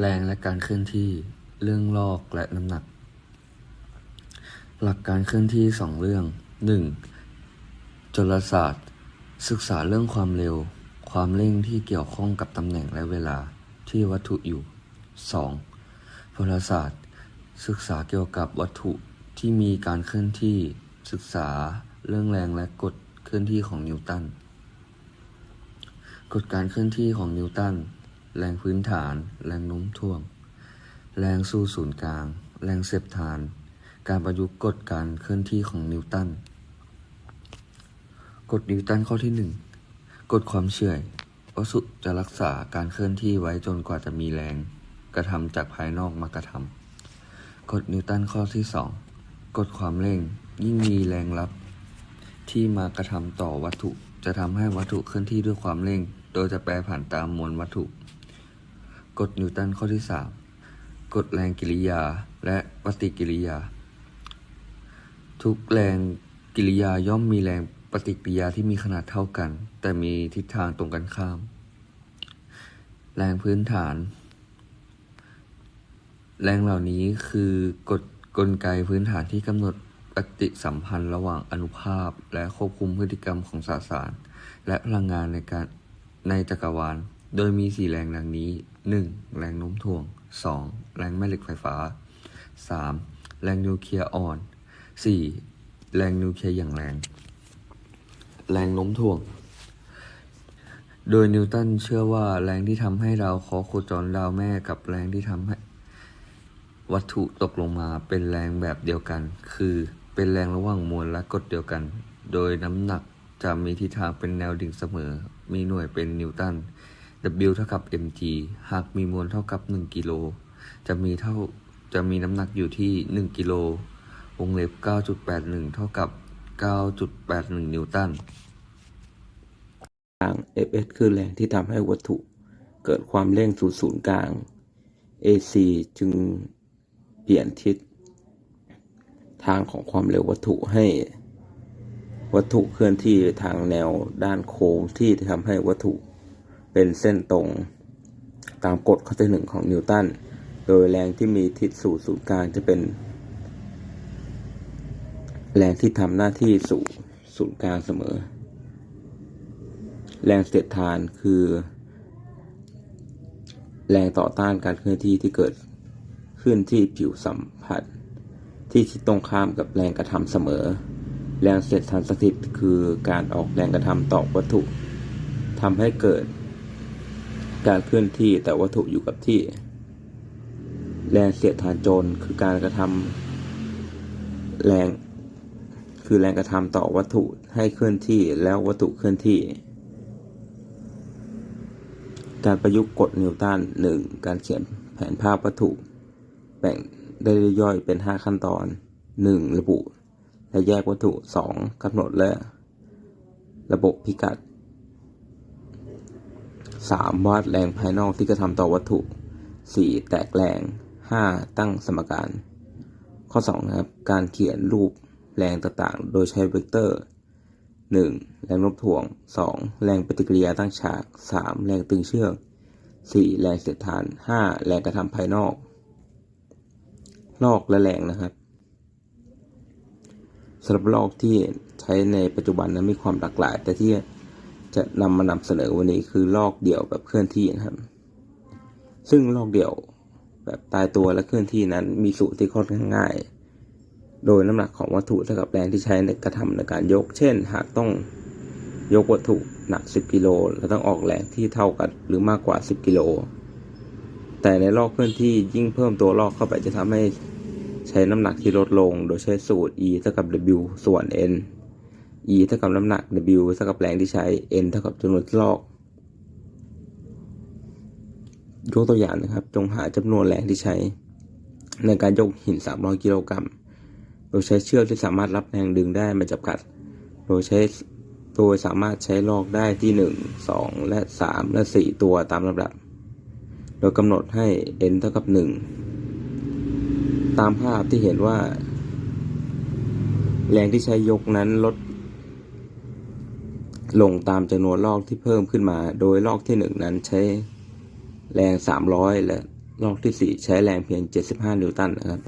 แรงและการเคลื่อนที่เรื่องลอกและน้ำหนัก หลักการเคลื่อนที่สองเรื่องหนึ่งจลศาสตร์ ศึกษาเรื่องความเร็ว ความเร่งที่เกี่ยวข้องกับตำแหน่งและเวลาที่วัตถุอยู่ 2. พลศาสตร์ ศึกษาเกี่ยวกับวัตถุที่มีการเคลื่อนที่ ศึกษาเรื่องแรงและกฎเคลื่อนที่ของนิวตัน กฎการเคลื่อนที่ของนิวตัน แรงพื้นฐาน แรงโน้มถ่วง แรงสู่ศูนย์กลาง แรงเสียบฐาน การประยุกต์กฎการเคลื่อนที่ของนิวตัน กฎนิวตันข้อที่หนึ่งกฎความเฉื่อยวัสดุจะรักษาการเคลื่อนที่ไว้จนกว่าจะมีแรงกระทำจากภายนอกมากระทำกฎนิวตันข้อที่สองกฎความเร่ง ยิ่งมีแรงรับ ที่มากระทำต่อวัตถุจะทำให้วัตถุเคลื่อนที่ด้วยความเร่ง โดยจะแปรผันตามมวลวัตถุ กฎนิวตันข้อที่สามกฎแรงกิริยาและปฏิกิริยา ทุกแรงกิริยาย่อมมีแรงปฏิกิริยาที่มีขนาดเท่ากัน แต่มีทิศทางตรงกันข้าม แรงพื้นฐาน แรงเหล่านี้คือกฎกลไกพื้นฐานที่กำหนดปฏิสัมพันธ์ระหว่างอนุภาพ และควบคุมพฤติกรรมของสสาร และพลังงานในการในจักรวาล โดยมีสี่แรงดังนี้ 1. แรงโน้มถ่วง 2. แรงแม่เหล็กไฟฟ้า 3. แรงนิวเคลียร์อ่อน 4. แรงนิวเคลียร์อย่างแรง แรงโน้มถ่วง โดยนิวตันเชื่อว่าแรงที่ทำให้ดาวเคราะห์โคจรดาวแม่กับแรงที่ทำให้วัตถุตกลงมาเป็นแรงแบบเดียวกัน คือเป็นแรงระหว่างมวลและกฎเดียวกัน โดยน้ำหนักจะมีทิศทางเป็นแนวดิ่งเสมอ มีหน่วยเป็นนิวตัน W เท่ากับ mg หากมีมวลเท่ากับ 1กิโลจะมีเท่าจะมีน้ำหนักอยู่ที่ 1กิโลวงเล็บ 9.81 เท่ากับ 9.81 นิวตันกลาง Fs คือแรงที่ทำให้วัตถุเกิดความเร่งสู่ศูนย์กลาง AC จึงเปลี่ยนทิศทางของความเร็ววัตถุให้ วัตถุเคลื่อนที่ทางแนวด้านโค้งที่ทำให้วัตถุ เป็นเส้นตรง ตามกฎข้อที่หนึ่งของนิวตัน โดยแรงที่มีทิศสู่ศูนย์กลางจะเป็น แรงที่ทำหน้าที่สู่ศูนย์กลางเสมอ แรงเสียดทานคือ แรงต่อต้านการเคลื่อนที่ที่เกิดขึ้นที่ผิวสัมผัส ที่ทิศตรงข้ามกับแรงกระทำเสมอ แรงเสียดทานสถิตคือการออกแรงกระทำต่อวัตถุทำให้เกิด การเคลื่อนที่แต่วัตถุอยู่กับที่ แรงเสียดทานโจรคือการกระทำแรงคือแรงกระทำต่อวัตถุให้เคลื่อนที่แล้ววัตถุเคลื่อนที่ การประยุกต์กฎนิวตันหนึ่งการเขียนแผนภาพวัตถุ แบ่งได้ย่อยเป็น 5 ขั้นตอน 1. ระบุ และแยกวัตถุ 2. กำหนดและ ระบบพิกัด 3. วาดแรงภายนอกที่กระทำต่อวัตถุ 4. แตกแรง 5. ตั้งสมการ ข้อ2นะครับการเขียนรูปแรงต่างๆ โดยใช้เวกเตอร์ 1. แรงโน้มถ่วง 2. แรงปฏิกิริยาตั้งฉาก 3. แรงตึงเชือก 4. แรงเสียดทาน 5. แรงกระทำภายนอก ลอกและแรงนะครับสำหรับลอกที่ใช้ในปัจจุบันนั้นมีความหลากหลาย แต่ที่ จะนำมานำเสนอวันนี้คือลอกเดี่ยวแบบเคลื่อนที่นะครับ ซึ่งลอกเดี่ยวแบบตายตัวและเคลื่อนที่นั้น มีสูตรที่ค่อนข้างง่าย โดยน้ำหนักของวัตถุเท่ากับแรงที่ใช้ในกระทำในการยก เช่น หากต้องยกวัตถุหนัก 10 กิโลเราต้องออกแรงที่เท่ากันหรือมากกว่า 10 กิโล แต่ในลอกเคลื่อนที่ยิ่งเพิ่มตัวลอกเข้าไปจะทำให้ใช้น้ำหนักที่ลดลง โดยใช้สูตร E เท่ากับ W ส่วน N E เท่ากับน้ำหนัก W เท่ากับแรงที่ใช้ N เท่ากับจำนวนลอก ยกตัวอย่างนะครับ จงหาจำนวนแรงที่ใช้ ในการยกหิน 300 กิโลกรัม โดยใช้เชือกที่สามารถรับแรงดึงได้มาจำกัด โดยใช้โดยสามารถใช้ลอกได้ที่ 1 2 และ 3 และ 4 ตัวตามลำดับ โดยกำหนดให้ n เท่ากับ 1 ตามภาพที่เห็นว่า แรงที่ใช้ยกนั้นลด ลงตามจำนวนลอกที่เพิ่มขึ้นมา โดยลอกที่ 1 นั้นใช้แรง 300 และลอกที่สี่ใช้แรงเพียง 75 นิวตันนะครับ